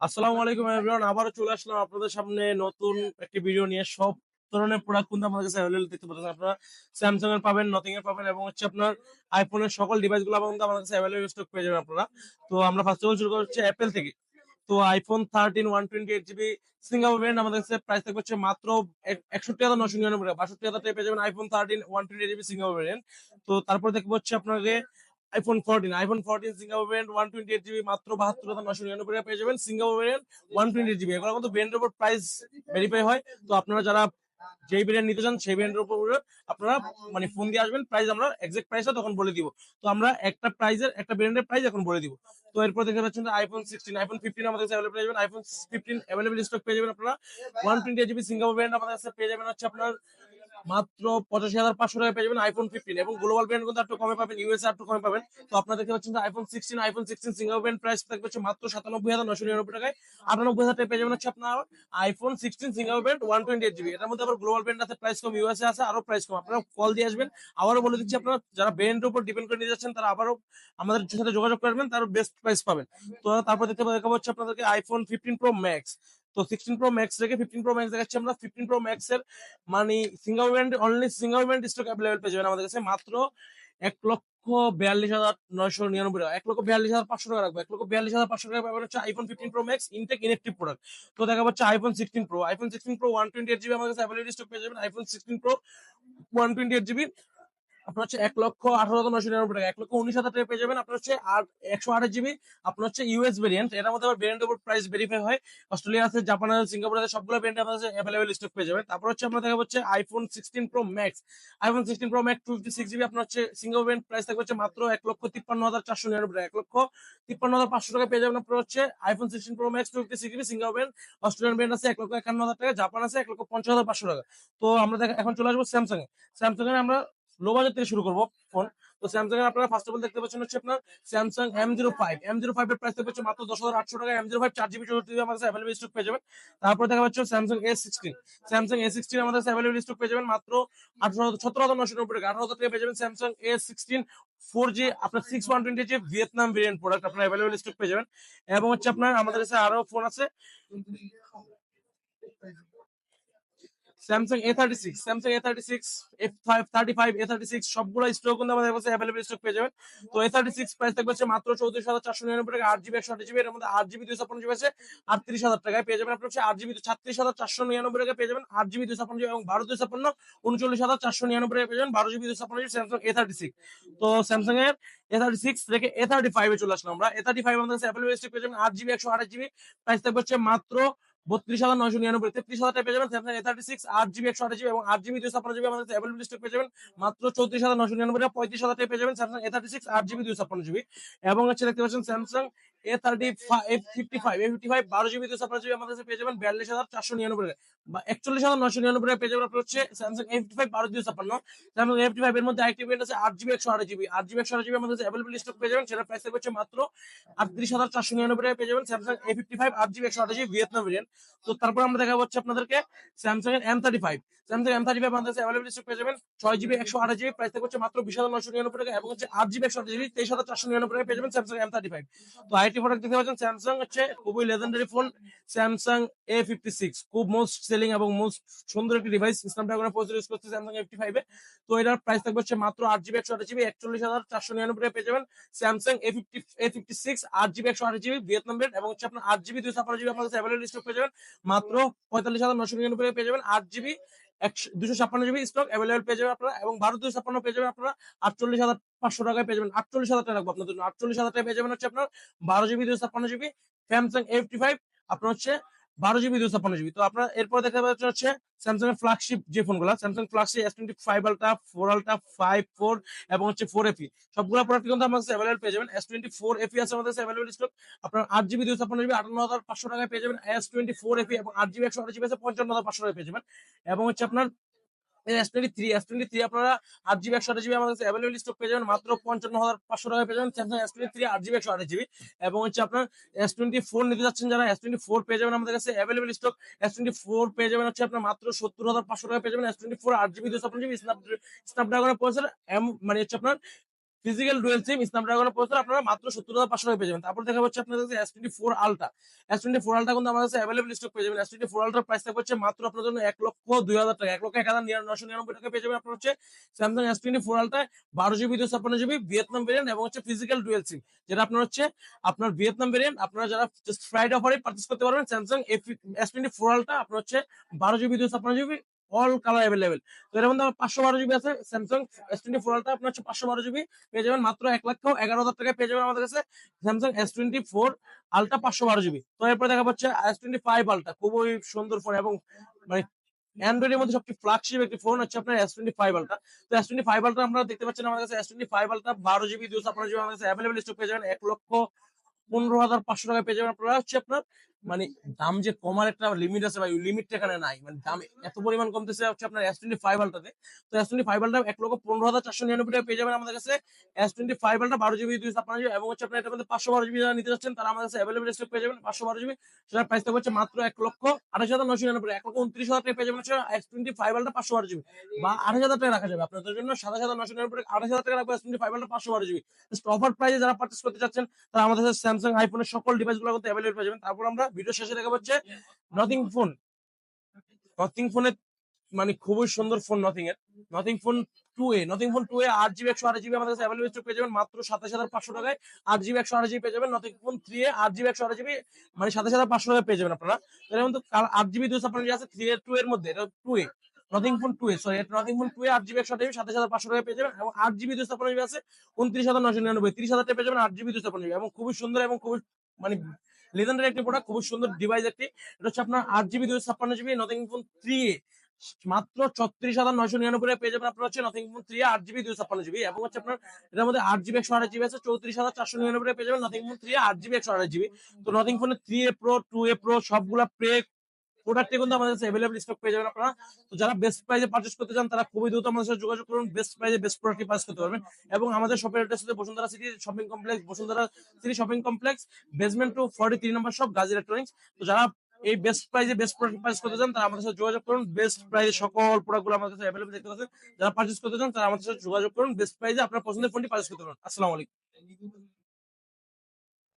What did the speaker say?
আসসালামু আলাইকুম এভরিওয়ান আবারও চলে আসলাম আপনাদের সামনে নতুন একটি ভিডিও নিয়ে। সব ধরনের প্রোডাক্ট কিন্তু আমাদের কাছে অ্যাভেলেবল দেখতে পাচ্ছেন। আপনারা স্যামসাং এর পাবেন নথিং এর পাবেন এবং হচ্ছে আপনার আইফোনের সকল ডিভাইসগুলো কিন্তু আমাদের কাছে অ্যাভেলেবল স্টক পেয়ে যাবেন আপনারা। তো আমরা ফার্স্ট অফ অল শুরু করছি অ্যাপেল থেকে। তো iPhone thirteen one twenty eight GB Singapore variant আমাদের কাছে প্রাইস থাকবে হচ্ছে মাত্র এক- একষট্টি হাজার নশো নিরানব্বই টাকা। বাষট্টি হাজার পেয়ে যাবেন iPhone thirteen one twenty GB Singapore variant তো তারপর দেখব হচ্ছে আপনাকে iPhone fourteen iPhone fourteen Singapore variant one twenty eight GB মাত্র বাহাত্তর হাজার নশো নিরানব্বই টাকা পেয়ে যাবেন Singapore variant one twenty GB এগুলো কিন্তু ব্র্যান্ডের উপর প্রাইস ভেরিফাই হয়। তো আপনারা যারা যেই ব্র্যান্ড নিতে চান, সেই ব্র্যান্ডের উপর আপনারা মানে ফোন দিয়ে আসবেন। প্রাইস আমরা এক্সাক্ট প্রাইসটা তখন বলে দিব। তো আমরা একটা প্রাইজের একটা ব্র্যান্ডের প্রাইস এখন বলে দিব। তো এরপর দেখতে পাচ্ছেন আইফোন সিক্সটিন আইফোন ফিফটিন আমাদের কাছে অ্যাভেলেবল পেয়ে যাবেন। আইফোন ফিফটিন অ্যাভেলেবল স্টক পেয়ে যাবেন আপনারা। One twenty GB Singapore brand আমাদের কাছে পেয়ে যাবেন হচ্ছে আপনার মাত্র পঁচাশি হাজার পাঁচশো টাকা পেয়ে যাবেন আইফোন ফিফটিন এবং গ্লোবাল ব্র্যান্ড কিন্তু একটু কমে পাবেন ইউএসএ একটু কমে পাবেন। তো আপনারা দেখতে পাচ্ছেন iPhone sixteen iPhone sixteen Singapore brand price থাকবে হচ্ছে মাত্র সাতানব্বই হাজার নশো নিরানব্বই টাকায়। আটানব্বই হাজার পেয়ে যাবেন হচ্ছে আপনার iPhone sixteen Singapore brand one twenty eight GB এটার মধ্যে আবার গ্লোবাল ব্র্যান্ড আছে প্রাইস কম ইউএসএ আছে, আরও প্রাইস কম। আপনারা কল দিয়ে আসবেন। আবারও বলে দিচ্ছি আপনারা, যারা ব্র্যান্ডের উপর ডিপেন্ড করে নিয়ে যাচ্ছেন, তারা আবারও আমাদের সাথে যোগাযোগ করবেন, তার বেস্ট প্রাইস পাবেন। তো তারপর দেখতে দেখাবো হচ্ছে আপনাদেরকে আইফোন ফিফটিন প্রো ম্যাক্স তো সিক্সটিন প্রো ম্যাক্স থেকে ফিফটিন প্রো ম্যাক্স দেখাচ্ছি আমরা। ফিফটিন প্রো ম্যাক্স এর মানে single brand only single brand stock available পেয়ে যাবেন আমাদের কাছে। মাত্র এক লক্ষ বিয়াল্লিশ হাজার নয়শো নিরানব্বই টাকা। এক লক্ষ বিয়াল্লিশ হাজার পাঁচশো টাকা রাখব। এক লক্ষ বিয়াল্লিশ হাজার পাঁচশো টাকা পাবেন হচ্ছে iPhone fifteen Pro Max intact inactive product তো দেখা যাচ্ছে iPhone sixteen Pro iPhone sixteen Pro one twenty eight GB আমাদের কাছে অ্যাভেলেবল স্টক পেয়ে যাবেন। IPhone sixteen Pro one twenty eight GB আপনার হচ্ছে এক লক্ষ আঠারো হাজার নশো নিরানব্বই টাকা। এক লক্ষ উনিশ হাজার টাকা পেয়ে যাবেন আপনার হচ্ছে আর একশো আঠাশ জিবি, আপনার হচ্ছে ইউএস ভেরিয়েন্ট এটার মধ্যে আবার ভেরিয়েন্টের উপর প্রাইস ভেরিফাই হয়। অস্ট্রেলিয়া আছে, জাপান আছে, সিঙ্গাপুর আছে, সবগুলো ভেরিয়েন্ট আমাদের অ্যাভেলেবল স্টক পেয়ে যাবেন। তারপর হচ্ছে আমরা দেখা হচ্ছে iPhone sixteen Pro Max iPhone sixteen Pro Max two fifty six GB, আপনার হচ্ছে সিঙ্গাপুর ভেরিয়েন্ট প্রাইস থাকবে হচ্ছে মাত্র এক লক্ষ তিপ্পান্ন হাজার চারশো নিরানব্বই টাকা। এক লক্ষ তিপ্পান্ন হাজার পাঁচশো টাকা পেয়ে যাবেন আপনার হচ্ছে iPhone sixteen Pro Max two fifty six GB Singapore variant Australian variant আছে এক লক্ষ একান্ন হাজার টাকা, জাপান আছে এক লক্ষ পঞ্চাশ হাজার পাঁচশো টাকা। তো আমরা এখন চলে আসব স্যামসাং স্যামসাং আমরা লো বাজেট থেকে শুরু করব ফোন তো স্যামসাং এর আপনারা ফার্স্ট অফ অল দেখতে পাচ্ছেন হচ্ছে আপনার Samsung M zero five M zero five এর প্রাইস হচ্ছে মাত্র দশ হাজার আটশো টাকা। এম জিরো ফাইভ চার জিবি চৌষট্টি আমাদের অ্যাভেলেবল স্টক পেয়ে যাবেন। তারপরে দেখা যাচ্ছে Samsung S sixteen Samsung S sixteen আমাদের অ্যাভেলেবল স্টক পেয়ে যাবেন মাত্র আঠারো সতেরো হাজার নশো নব্বই টাকা। আঠারো হাজার টাকা পেয়ে যাবেন Samsung S sixteen four G আপনার six one twenty G Vietnam variant product আপনার অ্যাভেলেবল স্টক পেয়ে যাবেন। এবং হচ্ছে আপনার আমাদের কাছে আরও ফোন আছে। Samsung A thirty six Samsung A thirty six F thirty five A thirty six সবগুলো স্টক কিন্তু আমাদের কাছে অ্যাভেলেবল স্টক পেয়ে যাবেন। তো এ থার্টি সিক্স প্রাইস থাকবে হচ্ছে মাত্র চৌত্রিশ হাজার চারশো নিরানব্বই টাকা, আট জিবি একশো আট জিবি এর মধ্যে আট জিবি দুইশো পঞ্চাশ আছে, আটত্রিশ হাজার টাকায় পেয়ে যাবেন। আপনার হচ্ছে আট জিবি ছাত্রিশ হাজার চারশো নিরানব্বই টাকা পেয়ে যাবেন, আট জিবি দুইশো পঞ্চাশ এবং বারো দুইশো পঞ্চাশ উনচল্লিশ হাজার চারশো নিরানব্বই টাকা পেয়ে যাবেন, বারো জিবি দুইশো পঞ্চাশ স্যামসাং এ থার্টি সিক্স তো স্যামসাং এর এ থার্টি সিক্স থেকে এ থার্টি ফাইভে চলে আসলাম আমরা। এ থার্টি ফাইভ আমাদের কাছে অ্যাভেলেবল স্টক পেয়ে যাবেন, আট জিবি একশো আঠাশ জিবি প্রাইস থাকবে হচ্ছে মাত্র বত্রিশ হাজার নয়শো নিরানব্বই, তেত্রিশ হাজার পেয়ে যাবেন স্যামসাং এ থার্টি সিক্স আট জিবি, একশো আঠাশ জিবি এবং আট জিবি দুশো ছাপ্পান্ন জিবি আমাদের অ্যাভেলেবল স্টক পেয়ে যাবেন। মাত্র চৌত্রিশ হাজার নয়শো নিরানব্বই পঁয়ত্রিশ হাজার পেয়ে যাবেন স্যামসাং এ থার্টি সিক্স আট জিবি দুশো ছাপ্পান্ন জিবি। এবং হচ্ছে দেখতে পাচ্ছেন Samsung A thirty F fifty five five বারো জিবি আমাদের পেয়ে যাবেন বিয়াল্লিশ হাজার চারশো নিরানব্বই একচল্লিশ হাজার নিরানব্বই হচ্ছে স্যামসাং ফাইভ বারো ফাইভ এর মধ্যে আছে জিবি একশো আট জিবি একশো আট আমাদের পেয়ে যাবেন। সেটা মাত্র হাজার চারশো নিরানব্বই যাবেন Samsung A fifty five GB একশো আট তো তারপর আমরা দেখা হচ্ছে আপনাদেরকে স্যামসাং এর M thirty five Samsung M thirty five আমাদের কাছে পেয়ে যাবেন। ছয় জিবি একশো আট জিবি প্রাইস থাকবে হচ্ছে মাত্র বিশ হাজার নশো নিরানব্বই টাকা এবং হচ্ছে আট জিবি একশো আট জিবি তেইশ হাজার চারশো নিরানব্বই টাকা পেয়ে যাবেন স্যামসাং এম থার্টি ফাইভ তো আইটি প্রোডাক্ট দেখতে পাচ্ছেন স্যামসাং হচ্ছে খুবই legendary phone Samsung A fifty six খুব মোস্ট সেলিং এবং মোস্ট সুন্দর একটি ডিভাইস স্ন্যাপড্রাগনের প্রসেসর ইউজ করছে স্যামসাং এফটি ফাইভে তো এটার প্রাইস থাকবে হচ্ছে মাত্র আট জিবি একশো আট জিবি একচল্লিশ হাজার চারশো নিরানব্বই টাকা পেয়ে যাবেন Samsung A fifty A fifty six আট জিবি একশো আট জিবি ভিয়েতনাম রেট এবং হচ্ছে আপনার আট জিবি দুই ছাপ্পান্ন জিবি আপনার কাছে স্টক পেয়ে যাবেন। মাত্র পঁয়তাল্লিশ হাজার নশো নিরানব্বই টাকা পেয়ে যাবেন আট জিবি দুশো ছাপ্পান্ন জিবি স্টক অ্যাভেলেবল পেয়ে যাবেন আপনারা এবং বারো দুশো ছাপ্পান্ন পেয়ে যাবেন আপনারা আটচল্লিশ হাজার পাঁচশো টাকায় পেয়ে যাবেন। আটচল্লিশ হাজার টাকা রাখব জন্য। আটচল্লিশ হাজার টাকা পেয়ে যাবেন হচ্ছে আপনার বারো জিবি দুশো ছাপ্পান্ন জিবি স্যামসাং এফটি ফাইভ আপনার হচ্ছে বারো জিবি দুশো পনেরো জিবি তো আপনার এরপর দেখা যাচ্ছে হচ্ছে স্যামসাং এর ফ্ল্যাগশিপ যে ফোন ফোনগুলো Samsung flagship S twenty five ultra four ultra five four এবং হচ্ছে ফোর এফি সবগুলো প্রোডাক্ট কিন্তু আমার কাছে অ্যাভেলেবল পেয়ে যাবেন। এস টোয়েন্টি ফোর এফি আছে আমাদের কাছে অ্যাভেলেবল স্টক আপনার আট জিবি দুশো পনেরো জিবি আটান্ন হাজার পাঁচশো টাকায় পেয়ে যাবেন। এস টোয়েন্টি ফোর এফি এবং আট জিবি একশো আট জিবি আছে, পঞ্চান্ন হাজার পাঁচশো টাকায় পেয়ে যাবেন। এবং হচ্ছে আপনার S twenty three S twenty আপনারা জিবি জিবি আমাদের কাছে স্টক পেয়ে যাবেন। মাত্র পঞ্চান্ন হাজার পাঁচশো টাকা পেয়ে যাবেন। স্যামসাং থ্রি আট জিবি একশো আট জিবি এবং হচ্ছে আপনার এস টোয়েন্টি ফোর নিতে যাচ্ছেন যারা এস টোয়েন্টি ফোর পেয়ে যাবেন আমাদের কাছে available stock S twenty four পেয়ে যাবেন হচ্ছে আপনার মাত্র সত্তর হাজার পাঁচশো টাকা পেয়ে যাবেন। এস টোয়েন্টি ফোর আট জিবি দুশো জিবি স্ন্যাপ স্ন্যাপড্রাগনের প্রসেসর মানে হচ্ছে আপনার ফিজিক্যাল ডুয়েল সিম স্ন্যাপড্রাগনের প্রসেসর আপনারা মাত্র সত্তর হাজার পাঁচশো টাকা পেয়ে যাবেন। তারপর দেখা যাচ্ছে আপনাদের কাছে S twenty four ultra S twenty four ultra কিন্তু আমাদের কাছে অ্যাভেলেবল স্টক পেয়ে যাবেন। S twenty four ultra price থাকবে হচ্ছে মাত্র আপনার জন্য এক লক্ষ দুই হাজার টাকা। এক লক্ষ এক হাজার নশো নিরানব্বই টাকা পেয়ে যাবেন আপনার হচ্ছে Samsung S twenty four ultra বারো জিবি দুশো ছাপ্পান্ন জিবি ভিয়েতনাম ভেরিয়েন্ট এবং হচ্ছে ফিজিক্যাল ডুয়েল সিম যেটা আপনার হচ্ছে আপনার ভিয়েতনাম ভেরিয়েন্ট আপনারা যারা ফ্রাইডে অফারে পার্চেস করতে পারবেন Samsung S twenty four ultra আপনার হচ্ছে বারো জিবি দুশো ছাপ্পান্ন জিবি অল কালার অ্যাভেলেবেল তো এর মধ্যে পাঁচশো বারো জিবি আছে Samsung S twenty four ultra আপনার হচ্ছে পাঁচশো বারো জিবি পেয়ে যাবেন, মাত্র এক লক্ষ এগারো হাজার টাকায় পেয়ে যাবেন আমাদের কাছে Samsung S twenty four ultra পাঁচশো বারো জিবি তো এরপরে দেখা পাচ্ছে এস টোয়েন্টি ফাইভ আলট্রা খুবই সুন্দর ফোন এবং মানে অ্যান্ড্রয়েডের মধ্যে সবচেয়ে ফ্ল্যাগশিপ একটি ফোন হচ্ছে আপনার এস টোয়েন্টি ফাইভ আলট্রা তো এস টোয়েন্টি ফাইভ আলট্রা আপনারা দেখতে পাচ্ছেন আমাদের কাছে এস টোয়েন্টি ফাইভ আলট্রা বারো জিবি দুশো আপনার জিবি আমাদের কাছে অ্যাভেলেবল স্টক পেয়ে যাবেন, এক লক্ষ পনেরো হাজার পাঁচশো টাকা পেয়ে যাবেন আপনারা হচ্ছে আপনার মানে দাম যে কমার একটা লিমিট আছে ভাই লিমিটটা এখানে নাই। মানে দাম এত পরিমাণ কমতেছে হচ্ছে আপনার এস টোয়েন্টি ফাইভ আলটাতে তো এস টোয়েন্টি ফাইভ আলটা এক লক্ষ পনেরো হাজার চারশো নিরানব্বই টাকা পেয়ে যাবেন আমাদের কাছে। এস টোয়েন্টি ফাইভ আলটা বারো জিবি দুই জিবি এবং হচ্ছে আপনার এটার মধ্যে পাঁচশো বারো জিবি যারা নিতে যাচ্ছেন, তারা আমাদের কাছে অ্যাভেলেবল স্টক পেয়ে যাবেন পাঁচশো বারো জিবি সেটার প্রাইস থাকবে হচ্ছে মাত্র এক লক্ষ আঠাশ হাজার নশো নিরানব্বই এক লক্ষ উনত্রিশ হাজার টাকা পেয়ে যাবেন হচ্ছে এস টোয়েন্টি ফাইভ আলটা পাঁচশো বারো জিবি বা আঠাশ হাজার টাকা রাখা যাবে। আপনাদের জন্য সাতাশ হাজার নশো নিরানব্বই আঠাশ হাজার টাকা রাখব এস টোয়েন্টি ফাইভ আলটা পাঁচশো বারো জিবি অফার প্রাইসে যারা পার্চেস করতে চাচ্ছেন, তারা আমাদের কাছে স্যামসাং আইফোনের সকল ডিভাইসগুলো কিন্তু অ্যাভেলেবল পেয়ে যাবেন। তারপর আমরা ভিডিও শেষে দেখা হচ্ছে নথিং ফোন নথিং ফোনের মানে খুবই সুন্দর ফোন নথিং এর। Nothing phone two A Nothing phone two A আট জিবি একশো আট জিবি আমাদের কাছে অ্যাভেলেবল স্টক পেয়ে যাবেন মাত্র সাতাশ হাজার পাঁচশো টাকায়। আট জিবি একশো আট জিবি পেয়ে যাবেন নথিং ফোন থ্রি এ আট জিবি একশো আট জিবি মানে সাতাশ হাজার পাঁচশো টাকায় পেয়ে যাবেন আপনারা। তো এর মধ্যে কাল- আট জিবি দুশো আপনার আছে থ্রি এ টু এর মধ্যে। এটা two A Nothing phone two A sorry Nothing phone two A আট জিবি একশো আট জিবি সাতাশ হাজার পাঁচশো টাকা পেয়ে যাবেন এবং আট জিবি দুশো আপনার আছে, উনত্রিশ হাজার নশো নিরানব্বই। তিরিশ হাজার পেয়ে যাবেন আট জিবি দুশো আপনার এবং খুবই সুন্দর এবং খুবই মানে লেজেন্ডারি একটি প্রোডাক্ট খুব সুন্দর ডিভাইস একটি। এটা হচ্ছে আপনার আট জিবি দুশো ছাপ্পান্ন জিবি নথিং ফোন থ্রি মাত্র ছত্রিশ হাজার নয়শো নিরানব্বই পেয়ে যাবেন আপনার হচ্ছে নথিং ফোন থ্রি আট জিবি দুশো ছাপ্পান্ন জিবি এবং হচ্ছে আপনার এটার মধ্যে আট জিবি একশো আড়াই জিবি আছে, চৌত্রিশ হাজার চারশো নিরানব্বই পেয়ে যাবেন নথিং ফোন থ্রি আট জিবি একশো আড়াই জিবি তো নথিং ফোনের three A pro two A pro সবগুলা প্রে প্রোডাক্টে কিন্তু আমাদের কাছে অ্যাভেলেবল স্টক পেয়ে যাবেন আপনারা। তো যারা বেস্ট প্রাইসে পারচেস করতে চান, তারা খুবই দ্রুত আমাদের সাথে যোগাযোগ করুন। বেস্ট প্রাইসে বেস্ট প্রোডাক্টটি পারচেস করতে পারবেন। এবং আমাদের শপের অ্যাড্রেস হচ্ছে Bashundhara city shopping complex Bashundhara city shopping complex basement two forty three number shop Gazi electronics তো যারা এই বেস্ট প্রাইসে বেস্ট প্রোডাক্ট পারচেস করতে চান, তারা আমাদের সাথে যোগাযোগ করুন। বেস্ট প্রাইসে সকল প্রোডাক্টগুলো আমাদের কাছে অ্যাভেলেবল দেখতে পাচ্ছেন। যারা পারচেস করতে চান, তারা আমাদের সাথে যোগাযোগ করুন। বেস্ট প্রাইসে আপনার পছন্দের ফোনটি পারচেস করতে পারেন আসসালামু আলাইকুম।